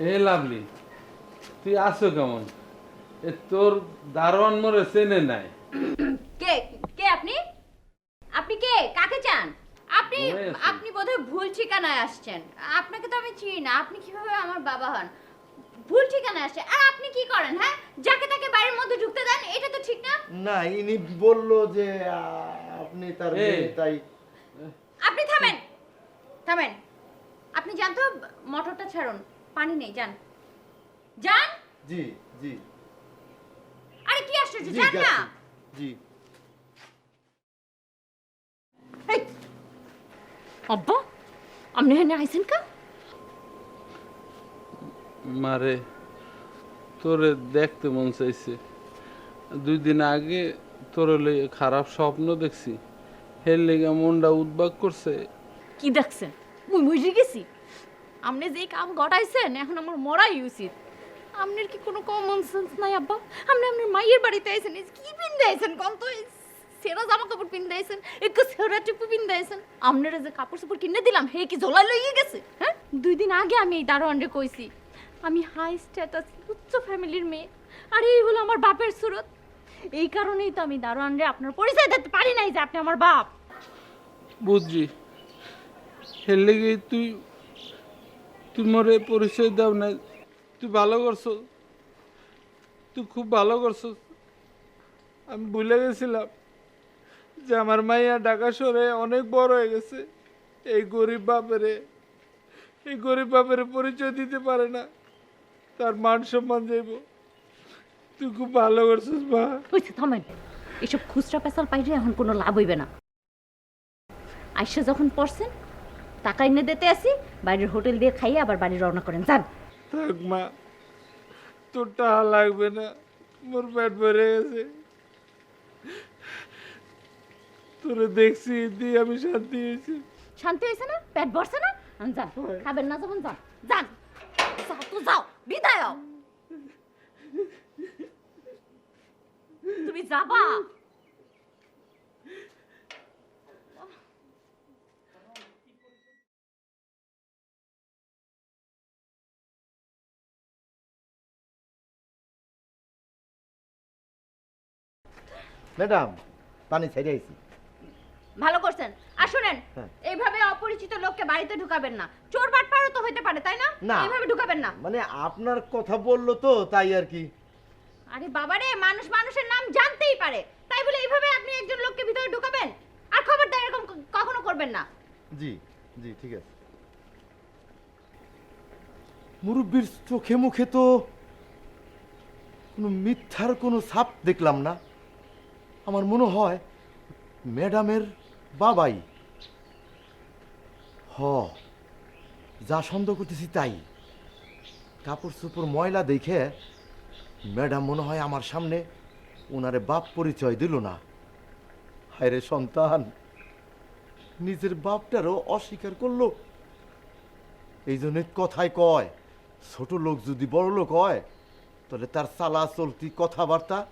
A lovely তুই আছো কেমন? এ তোর দারোয়ান মরে চেনে নাই। কে কে আপনি? আপনি কে? কাকে চান? আপনি আপনি বোধহয় ভুল ঠিকানায় আসছেন। আপনাকে তো আমি চিনি না আপনি কীভাবে আমার বাবা হন? ভুল ঠিকানায় আসছে। আর আপনি কি করেন হ্যাঁ? যাকে তাকে বাড়ির মধ্যে ঢুকতে দেন এটা তো ঠিক না? না ইনি বলল যে আপনি তার তাই। আপনি থামেন থামেন। আপনি যান তো মোটরটা ছাড়ুন। পানি নেই যান। যান? জি জি। আরে কি আশ্চর্য জি যান না। জি। আব্বা আপনি এখানে আইছেন কা মারে তোরে দেখতে মন চাইছে। দুই দিন আগে তোর খারাপ স্বপ্ন দেখছি। হের লেগে মনটা উদ্বাগ করছে। কি দেখছেন? মুই মরে গেছি। আপনি যে কাম ঘটাইছেন, এখন আমার মরাই উচিত। আপনার কি কোনো কমন সেন্স নাই, আব্বা? আপনি আপনার মায়ের বাড়িতে আইছেন কি পিন্দে আইছেন কোন তো? সেরা জামা কাপড় পিন্দে আইছেন, একটু সেরা টুপি পিন্দে আইছেন। আপনারা যে কাপড় চোপড় কিনে দিলাম, হে কি ঝোলা লইয়ে গেছে? হ্যাঁ? দুই দিন আগে আমি এই দারোয়ানরে কইছি, আমি হাই স্ট্যাটাস উচ্চ ফ্যামিলির মেয়ে, আর এই হলো আমার বাপের সুরত। এই কারণেই তো আমি দারোয়ানরে আপনার পরিচয় দিতে পারি নাই যে আপনি আমার বাপ। বুঝছি। হের লেগে তুই তুই মরে পরিচয় দাও না তুই ভালো করছ। তুই খুব ভালো করছ। আমি ভুলে গেছিলাম যে আমার মাইয়া ঢাকা শহরে অনেক বড় হয়ে গেছে। এই গরিব বাপেরে, এই গরিব বাপেরে পরিচয় দিতে পারে না। তার মান সম্মান যাইব। তুই খুব ভালো করছিস, মা। হয়েছে থামেন। এসব খুচরা পেশাল পাইলে এখন কোনো লাভ হইবে না। আইসা যখন পড়ছেন টাকা এনে দিতে আসি বাড়ির হোটেল দিয়ে খাইয়ে আবার বাড়ি রওনা করেন যান। থাক মা তোর টাকা লাগবে না মোর পেট ভরে গেছে। তোরে দেখছি দি আমি শান্তি হয়েছি। শান্তি হয়েছে না? পেট ভরছে না? যান খাবেন না যখন যান যান। ম্যাডাম পানি ছেড়ে আইছি। ভালো করছেন। আর শুনেন হ্যাঁ। এইভাবে অপরিচিত লোককে বাড়িতে ঢুকাবেন না। চোর বাটপারও তো হইতে পারে তাই না? না। এইভাবে ঢুকাবেন না। মানে আপনার কথা বলল তো তাই আর কি। আরে বাবারে মানুষ মানুষের নাম জানতেই পারে। তাই বলে এইভাবে আপনি একজন লোককে ভিতরে ঢুকাবেন? আর খবরদার এরকম ক- কখনো করবেন না। জি জি ঠিক আছে। মুরব্বীর চোখে মুখে তো কোনো মিথ্যার কোনো ছাপ দেখলাম না। আমার মনে হয় ম্যাডামের বাবাই। হ, যা সন্দেহ করতেছি তাই। কাপড় চোপড় ময়লা দেখে ম্যাডাম মনে হয় আমার সামনে ওনারে বাপ পরিচয় দিল না। হায় রে সন্তান, নিজের বাপটারও অস্বীকার করল। এই জন্য কথায় কয়, ছোট লোক যদি বড় লোক হয়, তাহলে তার চালা চলতি কথাবার্তা